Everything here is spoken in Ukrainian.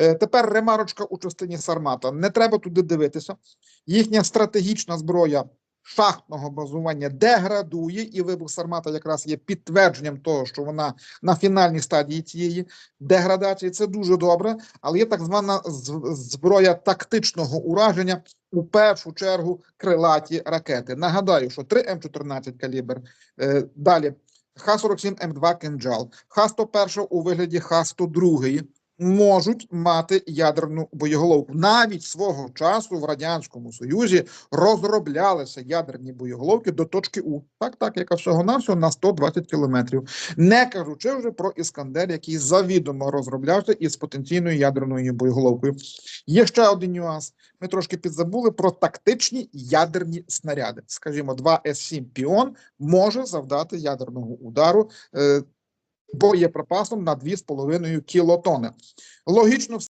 Е, Тепер ремарочка у частині Сармата. Не треба туди дивитися. Їхня стратегічна зброя шахтного базування деградує, і вибух Сармата якраз є підтвердженням того, що вона на фінальній стадії цієї деградації. Це дуже добре, але є так звана зброя тактичного ураження. У першу чергу крилаті ракети. Нагадаю, що 3 М14 калібр. Е, далі Х-47 М2 «Кинджал», Х-101 у вигляді Х-102 можуть мати ядерну боєголовку. Навіть свого часу в Радянському Союзі розроблялися ядерні боєголовки до точки У. Так, так, яка всього-навсього на 120 кілометрів. Не кажучи вже про Іскандер, який завідомо розроблявся із потенційною ядерною боєголовкою. Є ще один нюанс. Ми трошки підзабули про тактичні ядерні снаряди. Скажімо, 2 С-7 Піон може завдати ядерного удару е, боєприпасом на 2,5 кілотони. Логічно